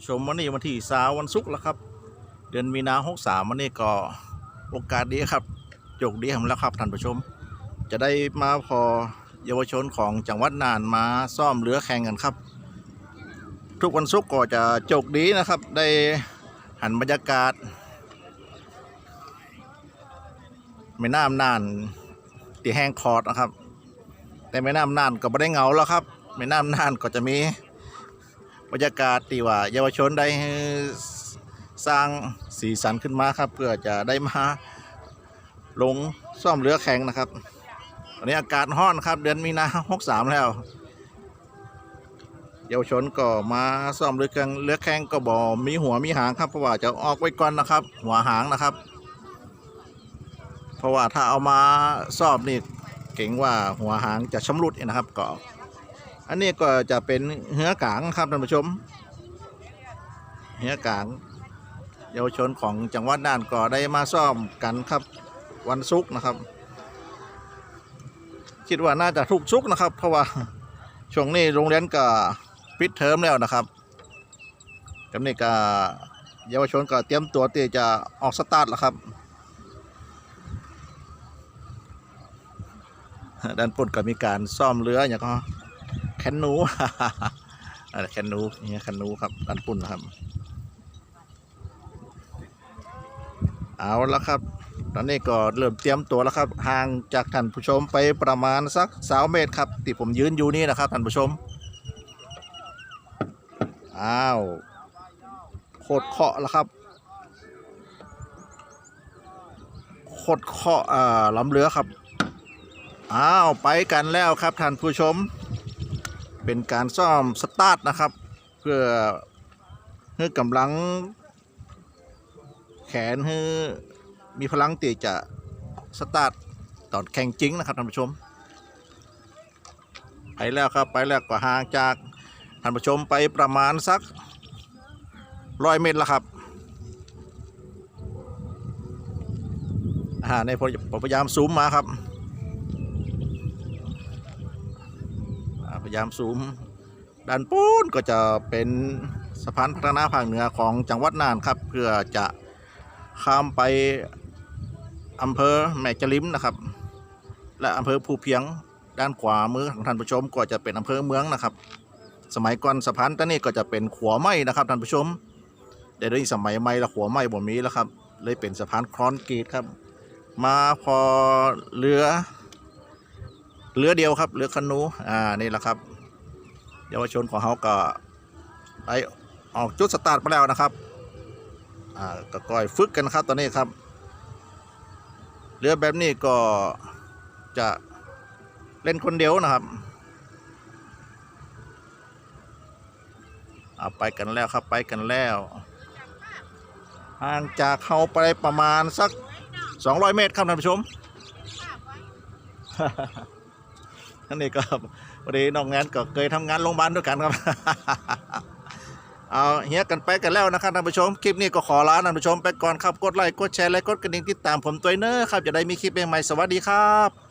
ผู้ชมวันนี้วันที่สาวันศุกร์แล้วครับ เดือนมีนาหกสามวันนี้ก็โอกาสดีครับโจกดีทำแล้วครับท่านผู้ชม จะได้มาพอเยาวชนของจังหวัดน่านมาซ่อมเรือแข่งกันครับ ทุกวันศุกร์ก็จะโจกดีนะครับ ได้หันบรรยากาศแม่น้ำน่านตีแห้งคอร์ดนะครับ แต่แม่น้ำน่านก็ไม่ได้เหงาแล้วครับแม่น้ำน่านก็จะมี บรรยากาศที่ว่าเยาวชนได้สร้างสีสันขึ้นมาครับ เพื่อจะได้มาลงซ่อมเรือแข่งนะครับตอนนี้อากาศร้อนครับ เดือนมีนาหกสามแล้ว เยาวชนก็มาซ่อมเรือแข่งเรือแข่งก็บอกมีหัวมีหางครับเพราะว่าจะออกไว้ก่อนนะครับ หัวหางนะครับ เพราะว่าถ้าเอามาซ่อมนี่เก่งว่าหัวหางจะชำรุดนะครับก็ อันนี้ก็จะเป็นเหือกลางครับท่านผู้ชม เหือกลาง เยาวชนของจังหวัดน่านก็ได้มาซ่อมกันครับวันศุกร์นะครับ คิดว่าน่าจะทุกศุกร์นะครับ เพราะว่าช่วงนี้โรงเรียนก็ปิดเทอมแล้วนะครับจำนี้ก็เยาวชนก็เตรียมตัวที่จะออกสตาร์ทแล้วครับด้านปุ่นก็มีการซ่อมเรืออย่างก็ แคนนูอะไรแคนนูนี่แคนนูครับด้านปุ่นนะครับ เอาแล้วครับ ตอนนี้ก็เริ่มเตรียมตัวแล้วครับ ห่างจากท่านผู้ชมไปประมาณสักสาวเมตรครับที่ผมยืนอยู่นี่นะครับท่านผู้ชม อ้าวโคตรเคาะแล้วครับโคตรเคาะอ่าลำเรือครับ อ้าว ไปกันแล้วครับท่านผู้ชม เป็นการซ่อมสตาร์ทนะครับ เพื่อให้กำลัง แขนให้มีพลังที่จะสตาร์ทตอนแข่งจริงนะครับท่านผู้ชม ไปแล้วครับไปแล้วก็ห่างจากท่านผู้ชมไปประมาณสักร้อยเมตรแล้วครับอ่าในผมพยายามซูมมาครับ อ่าพ ยายามซูมด้านปูนก็จะเป็นสะพานพัฒนาภาคเหนือของจังหวัดน่านครับ เพื่อจะข้ามไปอำเภอแม่จลิมนะครับ และอำเภอภูเพียงด้านขวามือของท่านผู้ชมก็จะเป็นอำเภอเมืองนะครับ สมัยก่อนสะพานต้นนี้ก็จะเป็นขัวไม้นะครับท่านผู้ชมแต่ดี๋ยสมัยใหม่ละขัวไม้บ่มีแล้วครับเลยเป็นสะพานคอนกรีตครับ มาพอเรือ เรือเดียวครับเรือคนูอ่านี่แหละครับ เยาวชนของเขาก็ไปออกจุดสตาร์ทมาแล้วนะครับอ่าก็ก่อยฝึกกันครับตอนนี้ครับเรือแบบนี้ก็จะเล่นคนเดียวนะครับเอาไปกันแล้วครับไปกันแล้วห่างจากเขาไปประมาณสัก 200 เมตรครับท่านผู้ชม นั่นเองก็พอดีน้องแนนก็เคยทำงานโรงพยาบาลด้วยกันครับเอาเฮียกันไปกันแล้วนะครับท่านผู้ชมคลิปนี้ก็ขอลาท่านผู้ชมไปก่อนครับกดไลค์กดแชร์และกดกระดิ่งติดตามผมตัวเนอร์ครับจะได้มีคลิปใหม่ๆสวัสดีครับ